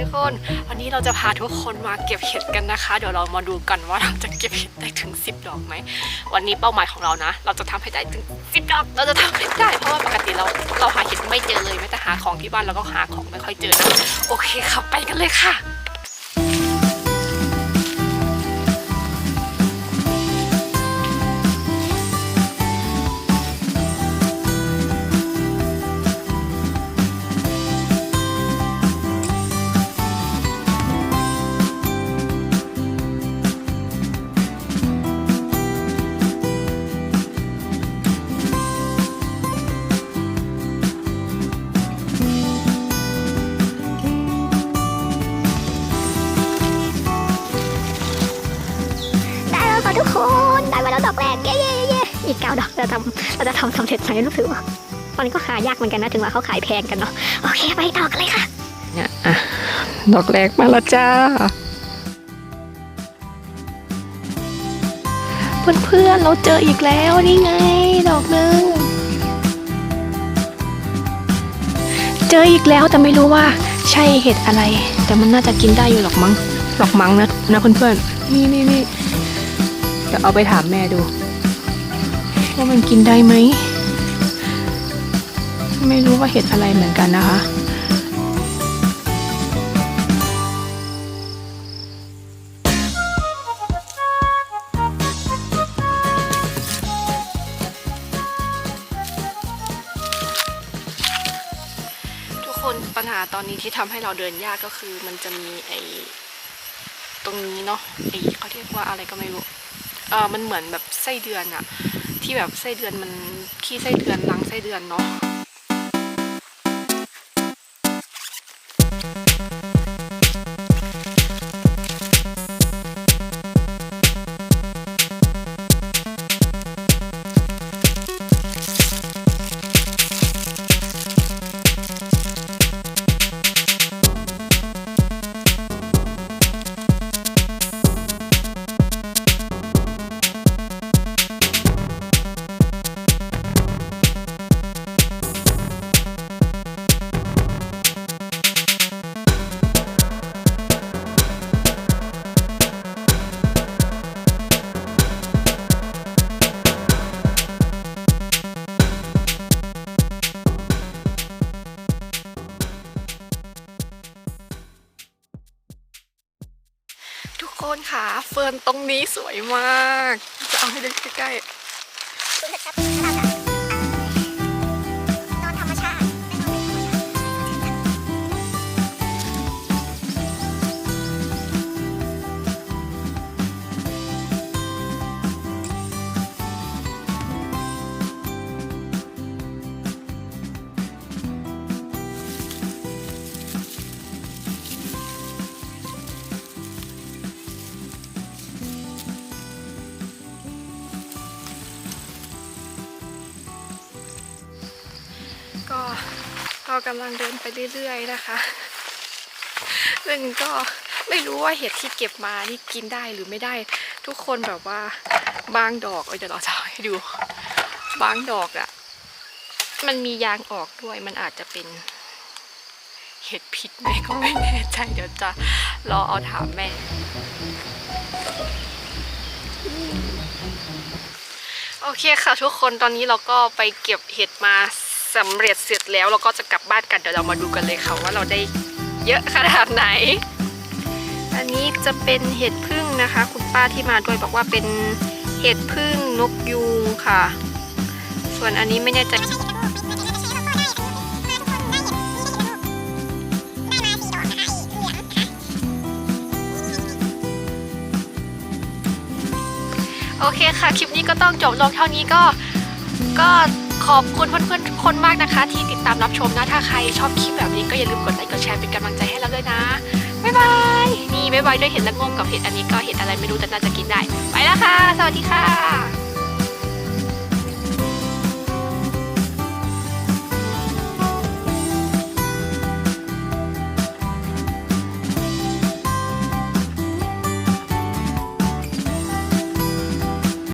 ทุกคน วันนี้เราจะพาทุกคนมาเก็บเห็ดกันนะคะ เดี๋ยวเรามาดูกันว่าเราจะเก็บเห็ดได้ถึง 10 ดอกไหม วันนี้เป้าหมายของเรานะ เราจะทำให้ได้ถึง 10 ดอก เราจะทำให้ได้ เพราะว่าปกติเราเราหาเห็ดไม่เจอเลยแม้แต่หาของที่บ้านเราก็หาของไม่ค่อยเจอนะ โอเคค่ะไปกันเลยค่ะ ดอกแรกเย้เย้เย้อีกเก้าดอกเราจะทำเราจะทำสำเร็จไหมรู้สึกว่าตอนนี้ก็หายากเหมือนกันนะถึงว่าเขาขายแพงกันเนาะโอเคไปต่อกันเลยค่ะเนี่ยอะดอกแรกมาแล้วจ้าเพื่อนๆเราเจออีกแล้วนี่ไง ดอกหนึ่งเจออีกแล้วแต่ไม่รู้ว่าใช่เห็ดอะไร แต่มันน่าจะกินได้อยู่หรอกมั้งหรอกมั้งนะนะเพื่อนๆนี่นี่นี่ เดี๋ยวเอาไปถามแม่ดู ว่ามันกินได้ไหม ไม่รู้ว่าเห็ดอะไรเหมือนกันนะคะทุกคนปัญหาตอนนี้ที่ทำให้เราเดินยากก็คือมันจะมีไอ้ตรงนี้เนาะไอ้เขาเรียกว่าอะไรก็ไม่รู้ เออมันเหมือนแบบไส้เดือนอะที่แบบไส้เดือนมันขี้ไส้เดือนรังไส้เดือนเนาะ คนค่ะเฟิร์นตรงนี้สวยมาก จะเอาให้ดูใกล้ๆ ก็ก็กำลังเดินไปเรื่อยๆนะคะ ซึ่งก็ไม่รู้ว่าเห็ดที่เก็บมานี่กินได้หรือไม่ได้ ทุกคนแบบว่าบางดอกเดี๋ยวเราจะเอาให้ดู บางดอกอะ่ะ มันมียางออกด้วย มันอาจจะเป็น เห็ดพิษไหมก็ไม่แน่ใจ เดี๋ยวจะรอเอาถามแม่ โอเคค่ะทุกคนตอนนี้เราก็ไปเก็บเห็ดมา สำเร็จเสร็จแล้วเราก็จะกลับบ้านกันเดี๋ยวเรามาดูกันเลยค่ะว่าเราได้เยอะขนาดไหน อันนี้จะเป็นเห็ดพึ่งนะคะ คุณป้าที่มาด้วยบอกว่าเป็นเห็ดพึ่งนกยูงค่ะ ส่วนอันนี้ไม่แน่ใจโอเคค่ะ คลิปนี้ก็ต้องจบลงเท่านี้ก็ก็ ขอบคุณเพื่อนๆทุกคนมากนะคะ ที่ติดตามรับชมนะ ถ้าใครชอบคลิปแบบนี้ก็อย่าลืมกดไลค์กดแชร์เป็นกำลังใจให้เราด้วยนะ บ๊ายบาย นี่บ๊ายบายด้วยเห็ดละโงงกับเห็ดอันนี้ก็เห็ดอะไรไม่รู้แต่น่าจะกินได้ ไปแล้วค่ะ สวัสดีค่ะ